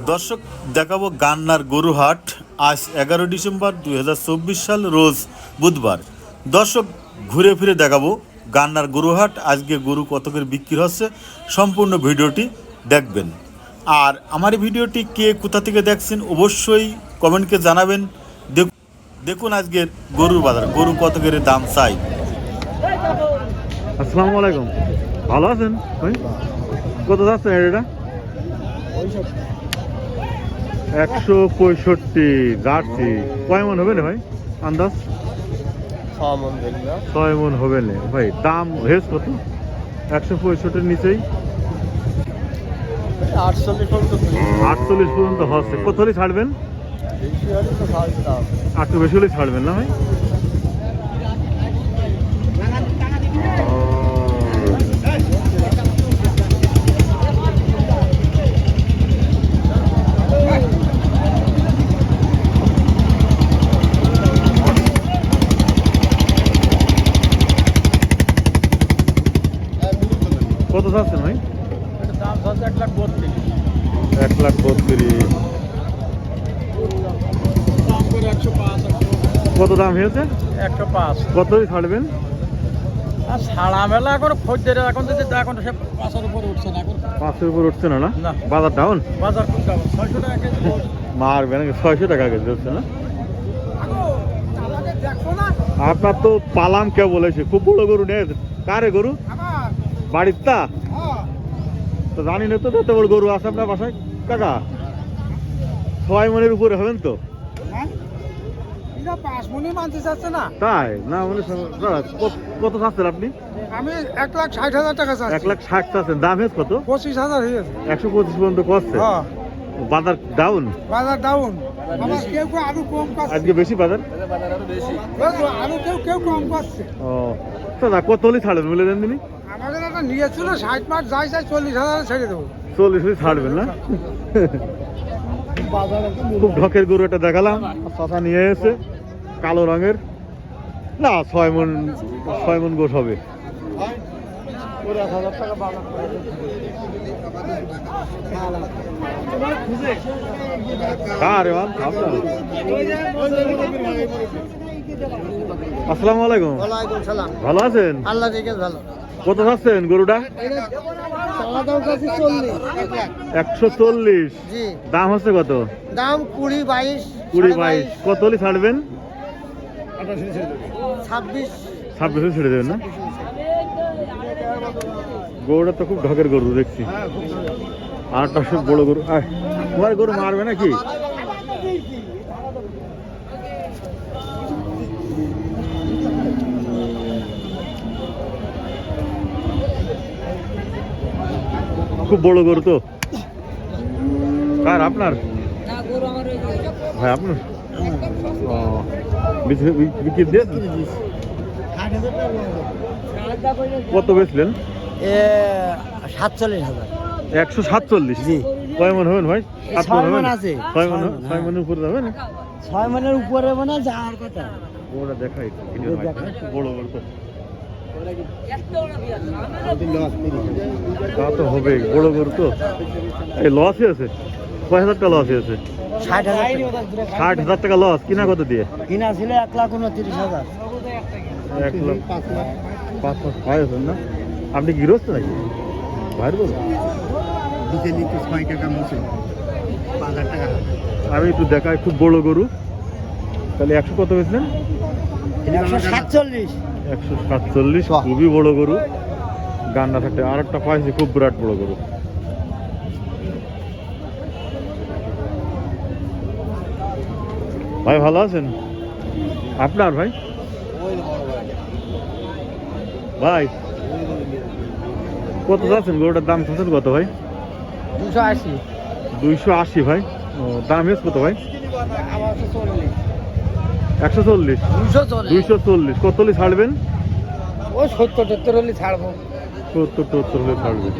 দর্শক, দেখাবো গান্নার গরুহাট আজ এগারো ডিসেম্বর দু হাজার চব্বিশ সাল রোজ বুধবার। দর্শক, ঘুরে ফিরে দেখাবো গান্নার গরুহাট, আজকে গরু কত করে বিক্রি হচ্ছে, সম্পূর্ণ ভিডিওটি দেখবেন। আর আমার ভিডিওটি কে কোথা থেকে দেখছেন অবশ্যই কমেন্টকে জানাবেন। দেখ- দেখুন আজকের গরুর বাজার, গরু কত করে দাম চাই। আসসালামু আলাইকুম। ভালো আছেন? কত যাচ্ছে এটা একশো পঁয়ষট্টি জার্সি। কয় মন হবে না ভাই? আন্দাজ? ছয় মন হবে না। ভাই দাম হেস কত? একশো পঁয়ষট্টির নিচেই? আটচল্লিশ পর্যন্ত হচ্ছে। কত হলে ছাড়বেন? একটু বেশি হলে ছাড়বেন না ভাই? কত চাচ্ছেন ভাই? দাম এক লাখ বত্রিশ। এক লাখ বত্রিশ। কত দাম হয়েছে? একশো পাঁচ। কত হলে ছাড়বেন? আর মেলা এখন খদ্দের এখন যদি এখন সে পাঁচের উপরে উঠছে না এখন। পাঁচের উপর উঠছে না না। বাজার ডাউন বাজার খুব ছয়শো টাকা কেজি মারবে নাকি? ছয়শো টাকা কেজি হচ্ছে না? আপনার তো পালাম কে বলেছে খুব বড় গরু নেই কারে গরু? বাড়ির তা হ্যাঁ তো জানি না তো এত বড় গরু আছে আপনার বাসায়? কাকা? ছয় মনের উপরে হবেন তো? মনে না? তাই? না মানে কত- চাচ্ছেন আপনি? আমি এক লাখ ষাট হাজার টাকা এক লাখ ষাট চাচ্ছেন। দাম কত? পঁচিশ হাজার হয়ে গেছে একশো পঁচিশ পর্যন্ত করছে হ্যাঁ। বাজার ডাউন বাজার ডাউন কেউ কেউ আরও কম করছে আজকে বেশি বাজার? আরও কেউ কেউ কম করছে ও দাদা কত হলে ছাড়বেন বলে দেন তিনি একটা নিয়েছিল ষাট মাস যাই যাই চল্লিশ হাজার ছেড়ে দেবো। চল্লিশ হলে ছাড়বেন না? খুব ঢকের গরু একটা দেখালাম চাচা নিয়ে এসে কালো রঙের। না ছয় মন ছয় মন গোস হবে। কারে আপনার আসসালামু আলাইকুম। ভালো আছেন? আল্লাহ ভালো। কত আছেন গরুটা? একশো চল্লিশ। দাম হচ্ছে কত? দাম কুড়ি বাইশ কুড়ি বাইশ। কত হলে ছাড়বেন? ছাব্বিশ। ছাব্বিশে ছেড়ে দেবেন না? গরুটা তো খুব ঢকের গরু দেখছি। আটটা সব বড় গরু তোমার গরু মারবে নাকি? খুব বড় গরু তো। কার আপনার? বিক্রি দিয়েছেন? কত বেচলেন? সাতচল্লিশ হাজার। একশো সাতচল্লিশ? জি। কয় মন হবেন ভাই? ছয় হবেন? আছে। ছয় মন ছয় হ্যাঁ। মনের উপরে যাবেন ছয় মানের উপরে মানে যাওয়ার কথা। ওটা দেখাই হয়। বড় বড় তো তা হবে বড় গরু তো। এই লস আছে। কয় হাজার টাকা লস আছে? ষাট হাজার টাকা। লস কিনা কত দিয়ে? কিনা ছিল এক লাখ উনত্রিশ হাজার। এক লাখ পাঁচ লাখ পাঁচ হাজার না? আপনি গৃহস্থ নাকি? বাইর বলুন বিকেলি তো ছয় টাকা মতো পাঁচ হাজার টাকা। আমি একটু দেখাই খুব বড় গরু। তাহলে একশো কত বেচলেন? একশো সাতচল্লিশ। খুবই বড় গরু। গান্ডা থাকতে আর একটা পাইছি খুব বিরাট বড় গরু। ভাই ভালো আছেন? আপনার ভাই? ভাই কত যাচ্ছেন? গরুটার দাম চাচ্ছেন কত ভাই? দুশো আশি। দুইশো আশি ভাই। ও দাম এস কত ভাই? একশো চল্লিশ। দুইশো চল্লিশ। কত হলে ছাড়বেন? ওই সত্তর টত্তর হলে ছাড়বো। সত্তর টত্তর হলে ছাড়বেন।